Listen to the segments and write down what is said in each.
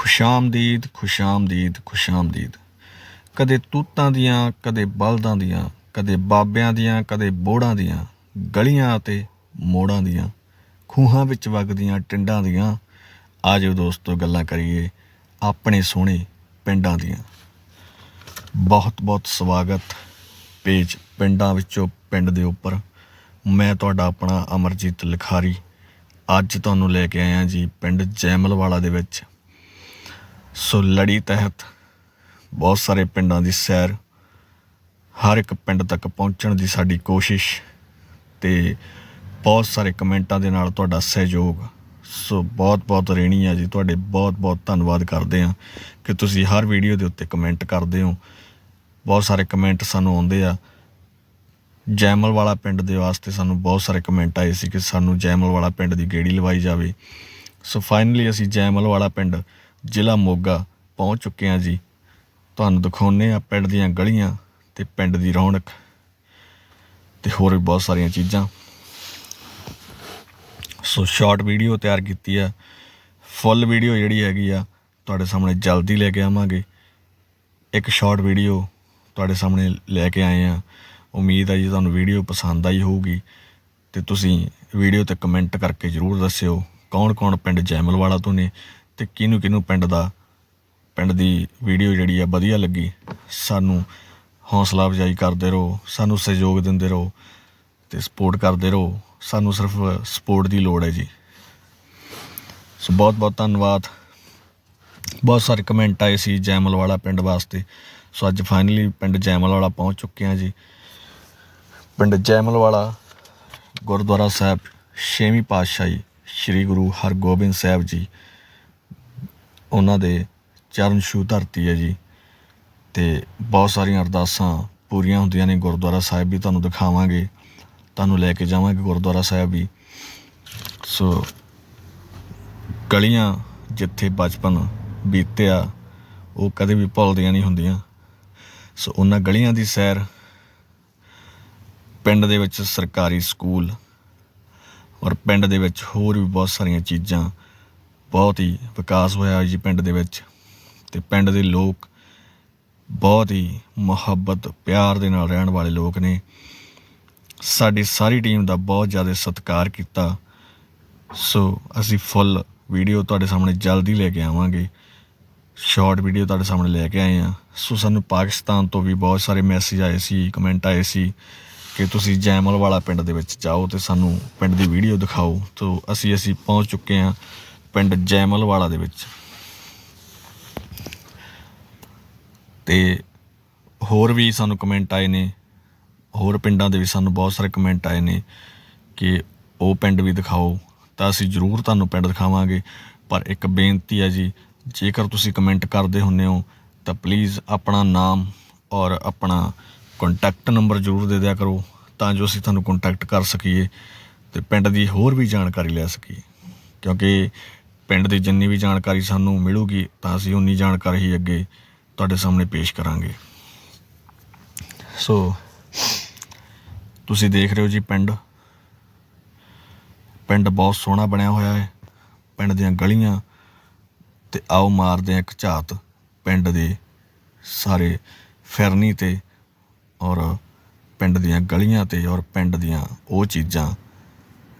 ਖੁਸ਼ਾਮਦੀਦ ਖੁਸ਼ਾਮਦੀਦ ਖੁਸ਼ਾਮਦੀਦ। ਕਦੇ ਤੂਤਾਂ ਦੀਆਂ, ਕਦੇ ਬਲਦਾਂ ਦੀਆਂ, ਕਦੇ ਬਾਬਿਆਂ ਦੀਆਂ, ਕਦੇ ਬੋੜਾਂ ਦੀਆਂ, ਗਲੀਆਂ ਅਤੇ ਮੋੜਾਂ ਦੀਆਂ, ਖੂਹਾਂ ਵਿੱਚ ਵਗਦੀਆਂ ਟਿੰਡਾਂ ਦੀਆਂ। ਆਜੋ ਦੋਸਤੋ, ਗੱਲਾਂ ਕਰੀਏ ਆਪਣੇ ਸੋਹਣੇ ਪਿੰਡਾਂ ਦੀਆਂ। ਬਹੁਤ ਬਹੁਤ ਸਵਾਗਤ ਪੇਜ ਪਿੰਡਾਂ ਵਿੱਚੋਂ ਪਿੰਡ ਦੇ ਉੱਪਰ। ਮੈਂ ਤੁਹਾਡਾ ਆਪਣਾ ਅਮਰਜੀਤ ਲਿਖਾਰੀ। ਅੱਜ ਤੁਹਾਨੂੰ ਲੈ ਕੇ ਆਇਆ ਜੀ ਪਿੰਡ ਜੈਮਲਵਾਲਾ ਦੇ ਵਿੱਚ। ਸੋ ਲੜੀ ਤਹਿਤ ਬਹੁਤ ਸਾਰੇ ਪਿੰਡਾਂ ਦੀ ਸੈਰ ਹਰ ਇੱਕ ਪਿੰਡ ਤੱਕ ਪਹੁੰਚਣ ਦੀ ਸਾਡੀ ਕੋਸ਼ਿਸ਼ ਤੇ ਬਹੁਤ ਸਾਰੇ ਕਮੈਂਟਾਂ ਦੇ ਨਾਲ ਤੁਹਾਡਾ ਸਹਿਯੋਗ। ਸੋ ਬਹੁਤ ਬਹੁਤ ਰਹਿਣੀ ਆ ਜੀ, ਤੁਹਾਡੇ ਬਹੁਤ ਬਹੁਤ ਧੰਨਵਾਦ ਕਰਦੇ ਆ ਕਿ ਤੁਸੀਂ ਹਰ ਵੀਡੀਓ ਦੇ ਉੱਤੇ ਕਮੈਂਟ ਕਰਦੇ ਹੋ। ਬਹੁਤ ਸਾਰੇ ਕਮੈਂਟ ਸਾਨੂੰ ਆਉਂਦੇ ਆ। ਜੈਮਲ ਵਾਲਾ ਪਿੰਡ ਦੇ ਵਾਸਤੇ ਸਾਨੂੰ ਬਹੁਤ ਸਾਰੇ ਕਮੈਂਟ ਆਏ ਸੀ ਕਿ ਸਾਨੂੰ ਜੈਮਲ ਵਾਲਾ ਪਿੰਡ ਦੀ ਗੇੜੀ ਲਵਾਈ ਜਾਵੇ। ਸੋ ਫਾਈਨਲੀ ਅਸੀਂ ਜੈਮਲ ਵਾਲਾ ਪਿੰਡ ਜ਼ਿਲ੍ਹਾ ਮੋਗਾ ਪਹੁੰਚ ਚੁੱਕੇ ਹਾਂ ਜੀ। ਤੁਹਾਨੂੰ ਦਿਖਾਉਂਦੇ ਹਾਂ ਪਿੰਡ ਦੀਆਂ ਗਲੀਆਂ ਅਤੇ ਪਿੰਡ ਦੀ ਰੌਣਕ ਅਤੇ ਹੋਰ ਵੀ ਬਹੁਤ ਸਾਰੀਆਂ ਚੀਜ਼ਾਂ। ਸੋ ਸ਼ਾਰਟ ਵੀਡੀਓ ਤਿਆਰ ਕੀਤੀ ਆ ਫੁੱਲ ਵੀਡੀਓ ਜਿਹੜੀ ਹੈਗੀ ਆ, ਤੁਹਾਡੇ ਸਾਹਮਣੇ ਜਲਦੀ ਲੈ ਕੇ ਆਵਾਂਗੇ। ਇੱਕ ਸ਼ਾਰਟ ਵੀਡੀਓ ਤੁਹਾਡੇ ਸਾਹਮਣੇ ਲੈ ਕੇ ਆਏ ਆ ਉਮੀਦ ਹੈ ਜੀ ਤੁਹਾਨੂੰ ਵੀਡੀਓ ਪਸੰਦ ਆਈ ਹੋਊਗੀ। ਤੇ ਤੁਸੀਂ ਵੀਡੀਓ ਤੇ ਕਮੈਂਟ ਕਰਕੇ ਜਰੂਰ ਦੱਸਿਓ ਕੌਣ-ਕੌਣ ਪਿੰਡ ਜੈਮਲਵਾਲਾ ਤੋਂ ਨੇ ਤੇ ਕਿਹਨੂੰ ਕਿਹਨੂੰ ਪਿੰਡ ਦਾ, ਪਿੰਡ ਦੀ ਵੀਡੀਓ ਜਿਹੜੀ ਆ ਵਧੀਆ ਲੱਗੀ, ਸਾਨੂੰ ਹੌਸਲਾ ਅਫਜ਼ਾਈ ਕਰਦੇ ਰਹੋ, ਸਾਨੂੰ ਸਹਿਯੋਗ ਦਿੰਦੇ ਰਹੋ ਤੇ ਸਪੋਰਟ ਕਰਦੇ ਰਹੋ, ਸਾਨੂੰ ਸਿਰਫ ਸਪੋਰਟ ਦੀ ਲੋੜ ਹੈ ਜੀ। ਸੋ ਬਹੁਤ ਬਹੁਤ ਧੰਨਵਾਦ। ਬਹੁਤ ਸਾਰੇ ਕਮੈਂਟ ਆਏ ਸੀ ਜੈਮਲ ਵਾਲਾ ਪਿੰਡ ਵਾਸਤੇ। ਸੋ ਅੱਜ ਫਾਈਨਲੀ ਪਿੰਡ ਜੈਮਲ ਵਾਲਾ ਪਹੁੰਚ ਚੁੱਕੇ ਹਾਂ ਜੀ। ਪਿੰਡ ਜੈਮਲ ਵਾਲਾ ਗੁਰਦੁਆਰਾ ਸਾਹਿਬ, ਛੇਵੀਂ ਪਾਤਸ਼ਾਹੀ, ਸ੍ਰੀ ਗੁਰੂ ਹਰਗੋਬਿੰਦ ਸਾਹਿਬ ਜੀ। ਉਹਨਾਂ ਦੇ ਚਰਨ ਛੂਹ ਧਰਤੀ ਹੈ ਜੀ। ਅਤੇ ਬਹੁਤ ਸਾਰੀਆਂ ਅਰਦਾਸਾਂ ਪੂਰੀਆਂ ਹੁੰਦੀਆਂ ਨੇ ਗੁਰਦੁਆਰਾ ਸਾਹਿਬ ਵੀ ਤੁਹਾਨੂੰ ਦਿਖਾਵਾਂਗੇ, ਤੁਹਾਨੂੰ ਲੈ ਕੇ ਜਾਵਾਂਗੇ ਗੁਰਦੁਆਰਾ ਸਾਹਿਬ ਵੀ। ਸੋ ਗਲੀਆਂ ਜਿੱਥੇ ਬਚਪਨ ਬੀਤਿਆ, ਉਹ ਕਦੇ ਵੀ ਭੁੱਲਦੀਆਂ ਨਹੀਂ ਹੁੰਦੀਆਂ। ਸੋ ਉਹਨਾਂ ਗਲੀਆਂ ਦੀ ਸੈਰ ਪਿੰਡ ਦੇ ਵਿੱਚ ਸਰਕਾਰੀ ਸਕੂਲ ਔਰ ਪਿੰਡ ਦੇ ਵਿੱਚ ਹੋਰ ਵੀ ਬਹੁਤ ਸਾਰੀਆਂ ਚੀਜ਼ਾਂ ਬਹੁਤ ਹੀ ਵਿਕਾਸ ਹੋਇਆ ਜੀ ਪਿੰਡ ਦੇ ਵਿੱਚ ਤੇ ਪਿੰਡ ਦੇ ਲੋਕ ਬਹੁਤ ਹੀ ਮੁਹੱਬਤ, ਪਿਆਰ ਦੇ ਨਾਲ ਰਹਿਣ ਵਾਲੇ ਲੋਕ ਨੇ। ਸਾਡੀ ਸਾਰੀ ਟੀਮ ਦਾ ਬਹੁਤ ਜ਼ਿਆਦਾ ਸਤਿਕਾਰ ਕੀਤਾ। ਸੋ ਅਸੀਂ ਫੁੱਲ ਵੀਡੀਓ ਤੁਹਾਡੇ ਸਾਹਮਣੇ ਜਲਦੀ ਲੈ ਕੇ ਆਵਾਂਗੇ। ਸ਼ਾਰਟ ਵੀਡੀਓ ਤੁਹਾਡੇ ਸਾਹਮਣੇ ਲੈ ਕੇ ਆਏ ਆ ਸੋ ਸਾਨੂੰ ਪਾਕਿਸਤਾਨ ਤੋਂ ਵੀ ਬਹੁਤ ਸਾਰੇ ਮੈਸੇਜ ਆਏ ਸੀ ਕਮੈਂਟ ਆਏ ਸੀ ਕਿ ਤੁਸੀਂ ਜੈਮਲ ਵਾਲਾ ਪਿੰਡ ਦੇ ਵਿੱਚ ਜਾਓ ਤੇ ਸਾਨੂੰ ਪਿੰਡ ਦੀ ਵੀਡੀਓ ਦਿਖਾਓ। ਤੋ ਅਸੀਂ ਅਸੀਂ ਪਹੁੰਚ ਚੁੱਕੇ ਹਾਂ। ਪਿੰਡ ਜੈਮਲ ਵਾਲਾ ਦੇ ਵਿੱਚ। ਤੇ ਹੋਰ ਵੀ ਸਾਨੂੰ ਕਮੈਂਟ ਆਏ ਨੇ, ਹੋਰ ਪਿੰਡਾਂ ਦੇ ਵੀ ਸਾਨੂੰ ਬਹੁਤ ਸਾਰੇ ਕਮੈਂਟ ਆਏ ਨੇ ਕਿ ਉਹ ਪਿੰਡ ਵੀ ਦਿਖਾਓ, ਤਾਂ ਅਸੀਂ ਜ਼ਰੂਰ ਤੁਹਾਨੂੰ ਪਿੰਡ ਦਿਖਾਵਾਂਗੇ। ਪਰ ਇੱਕ ਬੇਨਤੀ ਹੈ ਜੀ, ਜੇਕਰ ਤੁਸੀਂ ਕਮੈਂਟ ਕਰਦੇ ਹੁੰਨੇ ਹੋ, ਤਾਂ ਪਲੀਜ਼ ਆਪਣਾ ਨਾਮ ਔਰ ਆਪਣਾ ਕੰਟੈਕਟ ਨੰਬਰ ਜ਼ਰੂਰ ਦੇ ਦਿਆ ਕਰੋ, ਤਾਂ ਜੋ ਅਸੀਂ ਤੁਹਾਨੂੰ ਕੰਟੈਕਟ ਕਰ ਸਕੀਏ ਤੇ ਪਿੰਡ ਦੀ ਹੋਰ ਵੀ ਜਾਣਕਾਰੀ ਲੈ ਸਕੀਏ। ਕਿਉਂਕਿ ਪਿੰਡ ਦੀ ਜਿੰਨੀ ਵੀ ਜਾਣਕਾਰੀ ਸਾਨੂੰ ਮਿਲੂਗੀ ਤਾਂ ਅਸੀਂ ਉਨੀ ਜਾਣਕਾਰੀ ਹੀ ਅੱਗੇ ਤੁਹਾਡੇ ਸਾਹਮਣੇ ਪੇਸ਼ ਕਰਾਂਗੇ। ਸੋ ਤੁਸੀਂ ਦੇਖ ਰਹੇ ਹੋ ਜੀ ਪਿੰਡ। ਪਿੰਡ ਬਹੁਤ ਸੋਹਣਾ ਬਣਿਆ ਹੋਇਆ ਹੈ। ਪਿੰਡ ਦੀਆਂ ਗਲੀਆਂ ਤੇ ਆਓ ਮਾਰਦੇ ਹਾਂ ਇੱਕ ਝਾਤ ਪਿੰਡ ਦੇ ਸਾਰੇ ਫਿਰਨੀ ਤੇ ਔਰ ਪਿੰਡ ਦੀਆਂ ਗਲੀਆਂ ਤੇ ਔਰ ਪਿੰਡ ਦੀਆਂ ਉਹ ਚੀਜ਼ਾਂ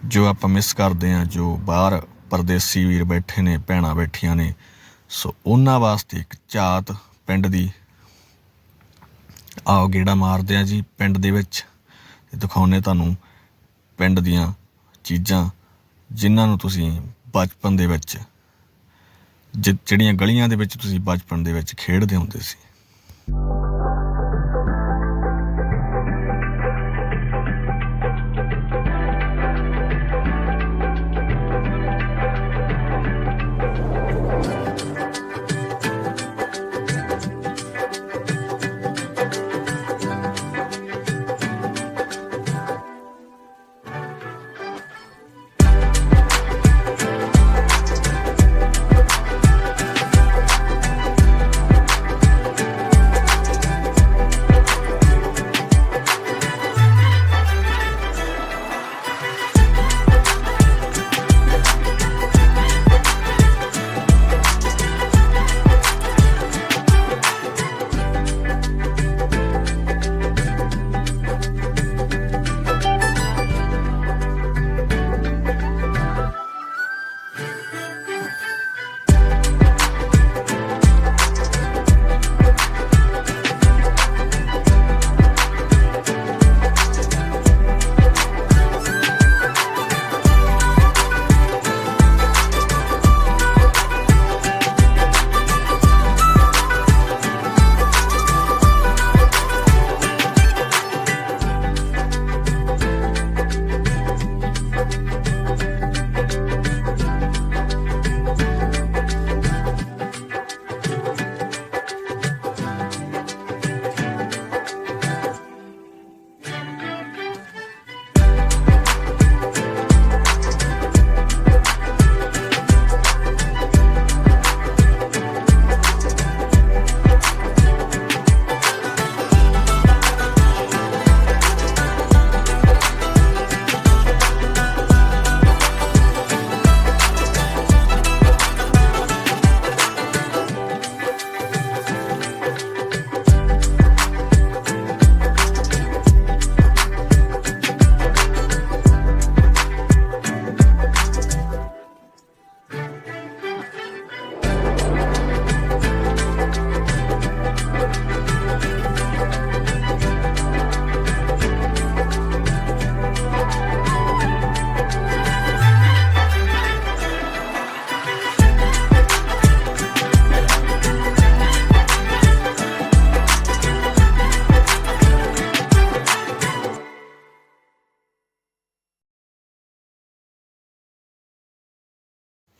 ਜੋ ਆਪਾਂ ਮਿਸ ਕਰਦੇ ਹਾਂ, ਜੋ ਬਾਹਰ ਪਰਦੇਸੀ ਵੀਰ ਬੈਠੇ ਨੇ, ਭੈਣਾਂ ਬੈਠੀਆਂ ਨੇ। ਸੋ ਉਹਨਾਂ ਵਾਸਤੇ ਇੱਕ ਝਾਤ ਪਿੰਡ ਦੀ ਆਓ ਗੇੜਾ ਮਾਰਦੇ ਆ ਜੀ ਪਿੰਡ ਦੇ ਵਿੱਚ। ਤੇ ਦਿਖਾਉਨੇ ਤੁਹਾਨੂੰ ਪਿੰਡ ਦੀਆਂ ਚੀਜ਼ਾਂ, ਜਿਨ੍ਹਾਂ ਨੂੰ ਤੁਸੀਂ ਬਚਪਨ ਦੇ ਵਿੱਚ ਜਿਹੜੀਆਂ ਗਲੀਆਂ ਦੇ ਵਿੱਚ ਤੁਸੀਂ ਬਚਪਨ ਦੇ ਵਿੱਚ ਖੇਡਦੇ ਹੁੰਦੇ ਸੀ।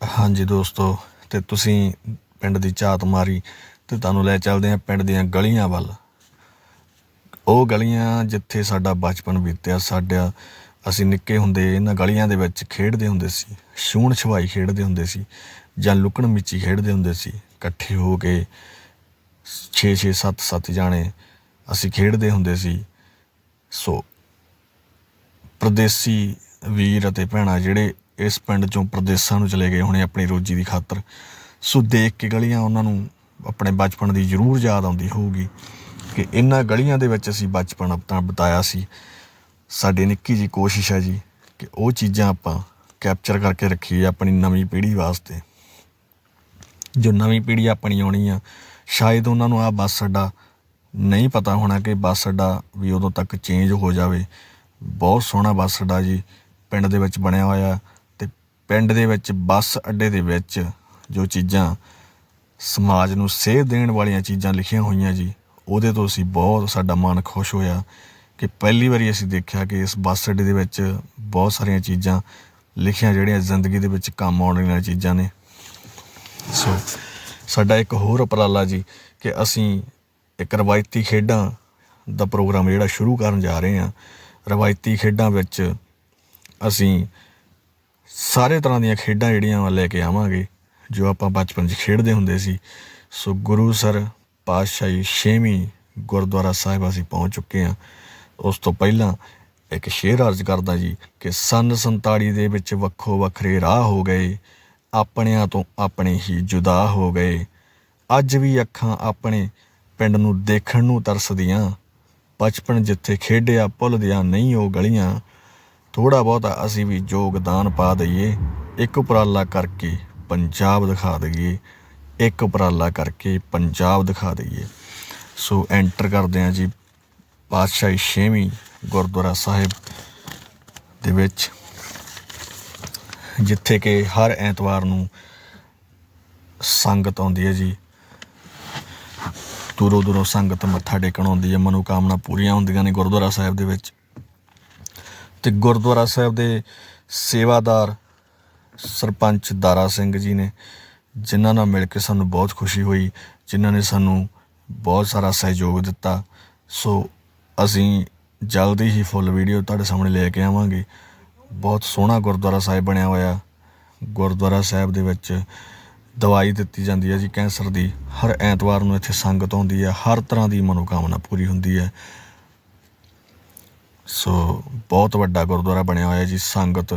ਹਾਂਜੀ ਦੋਸਤੋ, ਤੇ ਤੁਸੀਂ ਪਿੰਡ ਦੀ ਝਾਤ ਮਾਰੀ ਤੇ ਤੁਹਾਨੂੰ ਲੈ ਚੱਲਦੇ ਹਾਂ ਪਿੰਡ ਦੀਆਂ ਗਲੀਆਂ ਵੱਲ। ਉਹ ਗਲੀਆਂ ਜਿੱਥੇ ਸਾਡਾ ਬਚਪਨ ਬੀਤਿਆ, ਸਾਡਾ ਅਸੀਂ ਨਿੱਕੇ ਹੁੰਦੇ ਇਹਨਾਂ ਗਲੀਆਂ ਦੇ ਵਿੱਚ ਖੇਡਦੇ ਹੁੰਦੇ ਸੀ ਛੂਣ ਛਵਾਈ ਖੇਡਦੇ ਹੁੰਦੇ ਸੀ ਜਾਂ ਲੁਕਣ ਮਿੱਚੀ ਖੇਡਦੇ ਹੁੰਦੇ ਸੀ। ਇਕੱਠੇ ਹੋ ਕੇ 6 6 7 7 ਜਾਣੇ ਅਸੀਂ ਖੇਡਦੇ ਹੁੰਦੇ ਸੀ। ਸੋ, ਪ੍ਰਦੇਸੀ ਵੀਰ ਅਤੇ ਭੈਣਾਂ ਜਿਹੜੇ ਇਸ ਪਿੰਡ ਚੋਂ ਪ੍ਰਦੇਸਾਂ ਨੂੰ ਚਲੇ ਗਏ ਹੋਣੇ ਆਪਣੀ ਰੋਜੀ ਦੀ ਖਾਤਰ। ਸੋ ਦੇਖ ਕੇ ਗਲੀਆਂ ਉਹਨਾਂ ਨੂੰ ਆਪਣੇ ਬਚਪਨ ਦੀ ਜ਼ਰੂਰ ਯਾਦ ਆਉਂਦੀ ਹੋਊਗੀ ਕਿ ਇਹਨਾਂ ਗਲੀਆਂ ਦੇ ਵਿੱਚ ਅਸੀਂ ਬਚਪਨ ਆਪਣਾ ਬਿਤਾਇਆ ਸੀ। ਸਾਡੀ ਨਿੱਕੀ ਜੀ ਕੋਸ਼ਿਸ਼ ਹੈ ਜੀ ਕਿ ਉਹ ਚੀਜ਼ਾਂ ਆਪਾਂ ਕੈਪਚਰ ਕਰਕੇ ਰੱਖੀਏ ਆਪਣੀ ਨਵੀਂ ਪੀੜ੍ਹੀ ਵਾਸਤੇ। ਜੋ ਨਵੀਂ ਪੀੜ੍ਹੀ ਆਪਣੀ ਆਉਣੀ ਆ, ਸ਼ਾਇਦ ਉਹਨਾਂ ਨੂੰ ਆ ਬੱਸ ਅੱਡਾ ਨਹੀਂ ਪਤਾ ਹੋਣਾ ਕਿ ਬੱਸ ਅੱਡਾ ਵੀ ਉਦੋਂ ਤੱਕ ਚੇਂਜ ਹੋ ਜਾਵੇ। ਬਹੁਤ ਸੋਹਣਾ ਬੱਸ ਅੱਡਾ ਜੀ, ਪਿੰਡ ਦੇ ਵਿੱਚ ਬਣਿਆ ਹੋਇਆ। ਪਿੰਡ ਦੇ ਵਿੱਚ, ਬੱਸ ਅੱਡੇ ਦੇ ਵਿੱਚ ਜੋ ਚੀਜ਼ਾਂ ਸਮਾਜ ਨੂੰ ਸੇਧ ਦੇਣ ਵਾਲੀਆਂ ਚੀਜ਼ਾਂ ਲਿਖੀਆਂ ਹੋਈਆਂ ਜੀ, ਉਹਦੇ ਤੋਂ ਅਸੀਂ ਬਹੁਤ ਸਾਡਾ ਮਨ ਖੁਸ਼ ਹੋਇਆ ਕਿ ਪਹਿਲੀ ਵਾਰੀ ਅਸੀਂ ਦੇਖਿਆ ਕਿ ਇਸ ਬੱਸ ਅੱਡੇ ਦੇ ਵਿੱਚ ਬਹੁਤ ਸਾਰੀਆਂ ਚੀਜ਼ਾਂ ਲਿਖੀਆਂ, ਜਿਹੜੀਆਂ ਜ਼ਿੰਦਗੀ ਦੇ ਵਿੱਚ ਕੰਮ ਆਉਣ ਵਾਲੀਆਂ ਚੀਜ਼ਾਂ ਨੇ। ਸੋ ਸਾਡਾ ਇੱਕ ਹੋਰ ਉਪਰਾਲਾ ਜੀ ਕਿ ਅਸੀਂ ਇੱਕ ਰਵਾਇਤੀ ਖੇਡਾਂ ਦਾ ਪ੍ਰੋਗਰਾਮ ਜਿਹੜਾ ਸ਼ੁਰੂ ਕਰਨ ਜਾ ਰਹੇ ਹਾਂ। ਰਵਾਇਤੀ ਖੇਡਾਂ ਵਿੱਚ ਅਸੀਂ ਸਾਰੇ ਤਰ੍ਹਾਂ ਦੀਆਂ ਖੇਡਾਂ ਜਿਹੜੀਆਂ ਵਾ ਲੈ ਕੇ ਆਵਾਂਗੇ, ਜੋ ਆਪਾਂ ਬਚਪਨ 'ਚ ਖੇਡਦੇ ਹੁੰਦੇ ਸੀ। ਸੋ ਗੁਰੂ ਸਰ ਪਾਤਸ਼ਾਹੀ ਛੇਵੀਂ ਗੁਰਦੁਆਰਾ ਸਾਹਿਬ ਅਸੀਂ ਪਹੁੰਚ ਚੁੱਕੇ ਹਾਂ। ਉਸ ਤੋਂ ਪਹਿਲਾਂ ਇੱਕ ਸ਼ੇਰ ਅਰਜ਼ ਕਰਦਾ ਜੀ ਕਿ ਸੰਨ 47 ਦੇ ਵਿੱਚ ਵੱਖੋ ਵੱਖਰੇ ਰਾਹ ਹੋ ਗਏ, ਆਪਣਿਆਂ ਤੋਂ ਆਪਣੇ ਹੀ ਜੁਦਾ ਹੋ ਗਏ। ਅੱਜ ਵੀ ਅੱਖਾਂ ਆਪਣੇ ਪਿੰਡ ਨੂੰ ਦੇਖਣ ਨੂੰ ਤਰਸਦੀਆਂ। ਬਚਪਨ ਜਿੱਥੇ ਖੇਡਿਆ ਭੁੱਲਦਿਆਂ ਨਹੀਂ ਉਹ ਗਲੀਆਂ ਥੋੜਾ ਬਹੁਤਾ ਅਸੀਂ ਵੀ ਯੋਗਦਾਨ ਪਾ ਦਈਏ। ਇੱਕ ਉਪਰਾਲਾ ਕਰਕੇ ਪੰਜਾਬ ਦਿਖਾ ਦਈਏ। ਇੱਕ ਉਪਰਾਲਾ ਕਰਕੇ ਪੰਜਾਬ ਦਿਖਾ ਦਈਏ। ਸੋ ਐਂਟਰ ਕਰਦੇ ਹਾਂ ਜੀ ਪਾਤਸ਼ਾਹੀ ਛੇਵੀਂ ਗੁਰਦੁਆਰਾ ਸਾਹਿਬ ਦੇ ਵਿੱਚ, ਜਿੱਥੇ ਕਿ ਹਰ ਐਤਵਾਰ ਨੂੰ ਸੰਗਤ ਆਉਂਦੀ ਹੈ ਜੀ। ਦੂਰੋਂ ਦੂਰੋਂ ਸੰਗਤ ਮੱਥਾ ਟੇਕਣ ਆਉਂਦੀ ਹੈ। ਮਨੋਕਾਮਨਾ ਪੂਰੀਆਂ ਹੁੰਦੀਆਂ ਨੇ ਗੁਰਦੁਆਰਾ ਸਾਹਿਬ ਦੇ ਵਿੱਚ। ਤੇ ਗੁਰਦੁਆਰਾ ਸਾਹਿਬ ਦੇ ਸੇਵਾਦਾਰ ਸਰਪੰਚ ਦਾਰਾ ਸਿੰਘ ਜੀ ਨੇ, ਜਿਨ੍ਹਾਂ ਨਾਲ ਮਿਲ ਕੇ ਸਾਨੂੰ ਬਹੁਤ ਖੁਸ਼ੀ ਹੋਈ, ਜਿਨ੍ਹਾਂ ਨੇ ਸਾਨੂੰ ਬਹੁਤ ਸਾਰਾ ਸਹਿਯੋਗ ਦਿੱਤਾ। ਸੋ ਅਸੀਂ ਜਲਦੀ ਹੀ ਫੁੱਲ ਵੀਡੀਓ ਤੁਹਾਡੇ ਸਾਹਮਣੇ ਲੈ ਕੇ ਆਵਾਂਗੇ। ਬਹੁਤ ਸੋਹਣਾ ਗੁਰਦੁਆਰਾ ਸਾਹਿਬ ਬਣਿਆ ਹੋਇਆ। ਗੁਰਦੁਆਰਾ ਸਾਹਿਬ ਦੇ ਵਿੱਚ ਦਵਾਈ ਦਿੱਤੀ ਜਾਂਦੀ ਹੈ ਜੀ ਕੈਂਸਰ ਦੀ। ਹਰ ਐਤਵਾਰ ਨੂੰ ਇੱਥੇ ਸੰਗਤ ਆਉਂਦੀ ਹੈ। ਹਰ ਤਰ੍ਹਾਂ ਦੀ ਮਨੋਕਾਮਨਾ ਪੂਰੀ ਹੁੰਦੀ ਹੈ। ਸੋ ਬਹੁਤ ਵੱਡਾ ਗੁਰਦੁਆਰਾ ਬਣਿਆ ਹੋਇਆ ਜੀ, ਸੰਗਤ,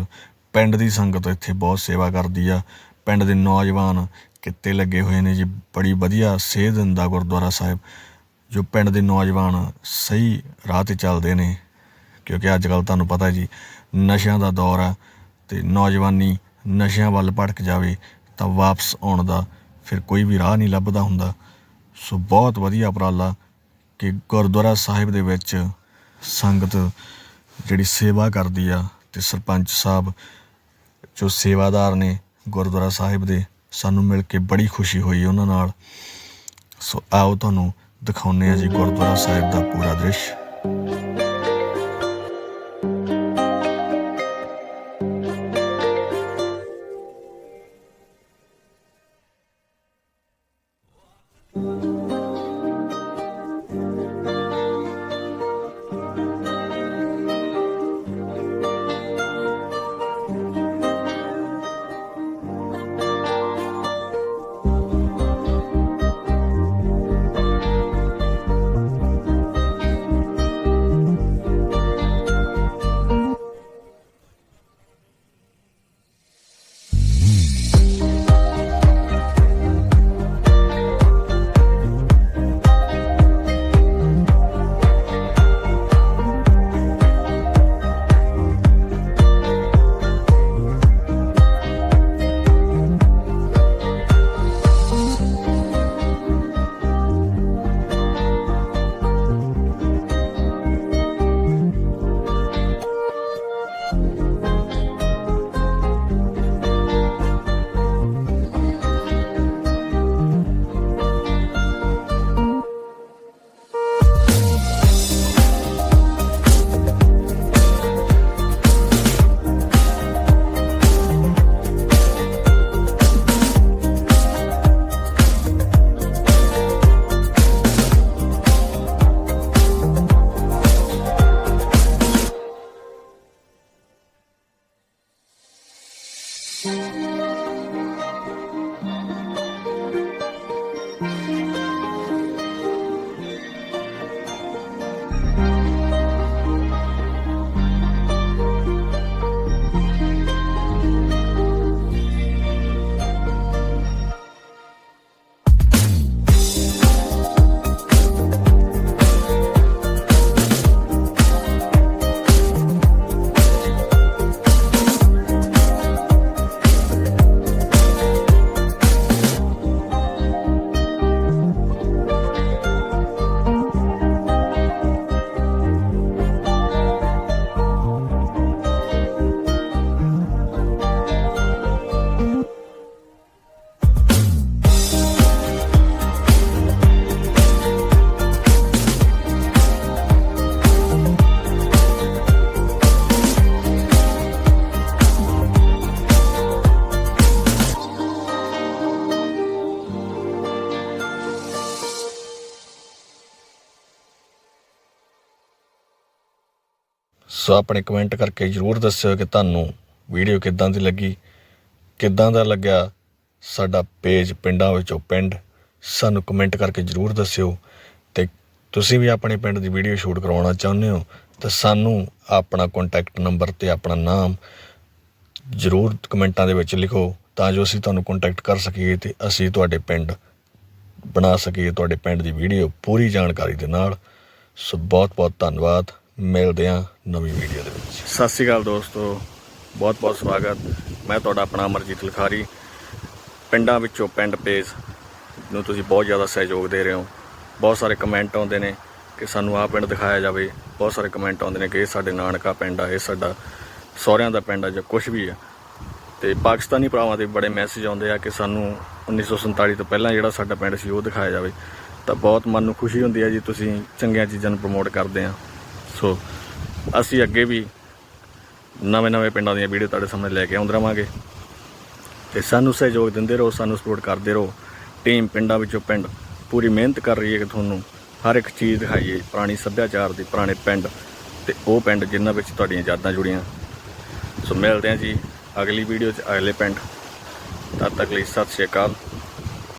ਪਿੰਡ ਦੀ ਸੰਗਤ ਇੱਥੇ ਬਹੁਤ ਸੇਵਾ ਕਰਦੀ ਆ। ਪਿੰਡ ਦੇ ਨੌਜਵਾਨ ਕਿੱਤੇ ਲੱਗੇ ਹੋਏ ਨੇ ਜੀ, ਬੜੀ ਵਧੀਆ ਸੇਧ ਦਿੰਦਾ ਗੁਰਦੁਆਰਾ ਸਾਹਿਬ, ਜੋ ਪਿੰਡ ਦੇ ਨੌਜਵਾਨ ਸਹੀ ਰਾਹ ਤੇ ਚੱਲਦੇ ਨੇ। ਕਿਉਂਕਿ ਅੱਜ ਕੱਲ ਤੁਹਾਨੂੰ ਪਤਾ ਜੀ, ਨਸ਼ਿਆਂ ਦਾ ਦੌਰ ਆ ਤੇ ਨੌਜਵਾਨੀ ਨਸ਼ਿਆਂ ਵੱਲ ਭਟਕ ਜਾਵੇ ਤਾਂ ਵਾਪਸ ਆਉਣ ਦਾ ਫਿਰ ਕੋਈ ਵੀ ਰਾਹ ਨਹੀਂ ਲੱਭਦਾ ਹੁੰਦਾ। ਸੋ ਬਹੁਤ ਵਧੀਆ ਉਪਰਾਲਾ ਕਿ ਗੁਰਦੁਆਰਾ ਸਾਹਿਬ ਦੇ ਵਿੱਚ ਸੰਗਤ ਜਿਹੜੀ ਸੇਵਾ ਕਰਦੀ ਆ ਤੇ ਸਰਪੰਚ ਸਾਹਿਬ ਜੋ ਸੇਵਾਦਾਰ ਨੇ ਗੁਰਦੁਆਰਾ ਸਾਹਿਬ ਦੇ, ਸਾਨੂੰ ਮਿਲ ਕੇ ਬੜੀ ਖੁਸ਼ੀ ਹੋਈ ਉਹਨਾਂ ਨਾਲ। ਸੋ ਆਓ ਤੁਹਾਨੂੰ ਦਿਖਾਉਂਦੇ ਆ ਜੀ ਗੁਰਦੁਆਰਾ ਸਾਹਿਬ ਦਾ ਪੂਰਾ ਦ੍ਰਿਸ਼। ਸੋ ਆਪਣੇ ਕਮੈਂਟ ਕਰਕੇ ਜਰੂਰ ਦੱਸਿਓ ਕਿ ਤੁਹਾਨੂੰ ਵੀਡੀਓ ਕਿੱਦਾਂ ਦੀ ਲੱਗੀ, ਕਿੱਦਾਂ ਦਾ ਲੱਗਿਆ ਸਾਡਾ ਪੇਜ ਪਿੰਡਾਂ ਵਿੱਚੋਂ ਪਿੰਡ, ਸਾਨੂੰ ਕਮੈਂਟ ਕਰਕੇ ਜਰੂਰ ਦੱਸਿਓ ਤੇ ਤੁਸੀਂ ਵੀ ਆਪਣੇ ਪਿੰਡ ਦੀ ਵੀਡੀਓ ਸ਼ੂਟ ਕਰਵਾਉਣਾ ਚਾਹੁੰਦੇ ਹੋ ਤਾਂ ਸਾਨੂੰ ਆਪਣਾ ਕੰਟੈਕਟ ਨੰਬਰ ਤੇ ਆਪਣਾ ਨਾਮ ਜਰੂਰ ਕਮੈਂਟਾਂ ਦੇ ਵਿੱਚ ਲਿਖੋ ਤਾਂ ਜੋ ਅਸੀਂ ਤੁਹਾਨੂੰ ਕੰਟੈਕਟ ਕਰ ਸਕੀਏ ਤੇ ਅਸੀਂ ਤੁਹਾਡੇ ਪਿੰਡ ਬਣਾ ਸਕੀਏ, ਤੁਹਾਡੇ ਪਿੰਡ ਦੀ ਵੀਡੀਓ ਪੂਰੀ ਜਾਣਕਾਰੀ ਦੇ ਨਾਲ। ਸੋ ਬਹੁਤ ਬਹੁਤ ਧੰਨਵਾਦ। ਮਿਲਦੇ ਹਾਂ ਨਵੀਂ ਵੀਡੀਓ ਦੇ ਵਿੱਚ। ਸਤਿ ਸ਼੍ਰੀ ਅਕਾਲ ਦੋਸਤੋ, ਬਹੁਤ ਬਹੁਤ ਸਵਾਗਤ। ਮੈਂ ਤੁਹਾਡਾ ਆਪਣਾ ਅਮਰਜੀਤ ਲਖਾਰੀ। ਪਿੰਡਾਂ ਵਿੱਚੋਂ ਪਿੰਡ ਪੇਜ ਨੂੰ ਤੁਸੀਂ ਬਹੁਤ ਜ਼ਿਆਦਾ ਸਹਿਯੋਗ ਦੇ ਰਹੇ ਹੋ। ਬਹੁਤ ਸਾਰੇ ਕਮੈਂਟ ਆਉਂਦੇ ਨੇ ਕਿ ਸਾਨੂੰ ਆਹ ਪਿੰਡ ਦਿਖਾਇਆ ਜਾਵੇ। ਬਹੁਤ ਸਾਰੇ ਕਮੈਂਟ ਆਉਂਦੇ ਨੇ ਕਿ ਇਹ ਸਾਡੇ ਨਾਨਕਾ ਪਿੰਡ ਆ, ਇਹ ਸਾਡਾ ਸਹੁਰਿਆਂ ਦਾ ਪਿੰਡ ਆ ਜਾਂ ਕੁਝ ਵੀ ਆ। ਤੇ ਪਾਕਿਸਤਾਨੀ ਭਰਾਵਾਂ ਦੇ ਬੜੇ ਮੈਸੇਜ ਆਉਂਦੇ ਆ ਕਿ ਸਾਨੂੰ 1947 ਤੋਂ ਪਹਿਲਾਂ ਜਿਹੜਾ ਸਾਡਾ ਪਿੰਡ ਸੀ ਉਹ ਦਿਖਾਇਆ ਜਾਵੇ। ਤਾਂ ਬਹੁਤ ਮਨ ਨੂੰ ਖੁਸ਼ੀ ਹੁੰਦੀ ਹੈ ਜੀ, ਤੁਸੀਂ ਚੰਗੀਆਂ ਚੀਜ਼ਾਂ ਨੂੰ ਪ੍ਰਮੋਟ ਕਰਦੇ ਆ। ਸੋ ਅਸੀਂ ਅੱਗੇ ਵੀ ਨਵੇਂ-ਨਵੇਂ ਪਿੰਡਾਂ ਦੀਆਂ ਵੀਡੀਓ ਤੁਹਾਡੇ ਸਾਹਮਣੇ ਲੈ ਕੇ ਆਉਂਦੇ ਰਵਾਂਗੇ। ਤੇ ਸਾਨੂੰ ਸਹਿਯੋਗ ਦਿੰਦੇ ਰਹੋ, ਸਾਨੂੰ ਸਪੋਰਟ ਕਰਦੇ ਰਹੋ। ਟੀਮ ਪਿੰਡਾਂ ਵਿੱਚੋਂ ਪਿੰਡ ਪੂਰੀ ਮਿਹਨਤ ਕਰ ਰਹੀ ਹੈ ਕਿ ਤੁਹਾਨੂੰ ਹਰ ਇੱਕ ਚੀਜ਼ ਦਿਖਾਈਏ, ਪੁਰਾਣੀ ਸੱਭਿਆਚਾਰ ਦੀ, ਪੁਰਾਣੇ ਪਿੰਡ ਤੇ ਉਹ ਪਿੰਡ ਜਿਨ੍ਹਾਂ ਵਿੱਚ ਤੁਹਾਡੀਆਂ ਯਾਦਾਂ ਜੁੜੀਆਂ। ਸੋ ਮਿਲਦੇ ਹਾਂ ਜੀ ਅਗਲੀ ਵੀਡੀਓ 'ਚ, ਅਗਲੇ ਪਿੰਡ। ਤਦ ਤੱਕ ਲਈ ਸਤਿ ਸ਼੍ਰੀ ਅਕਾਲ।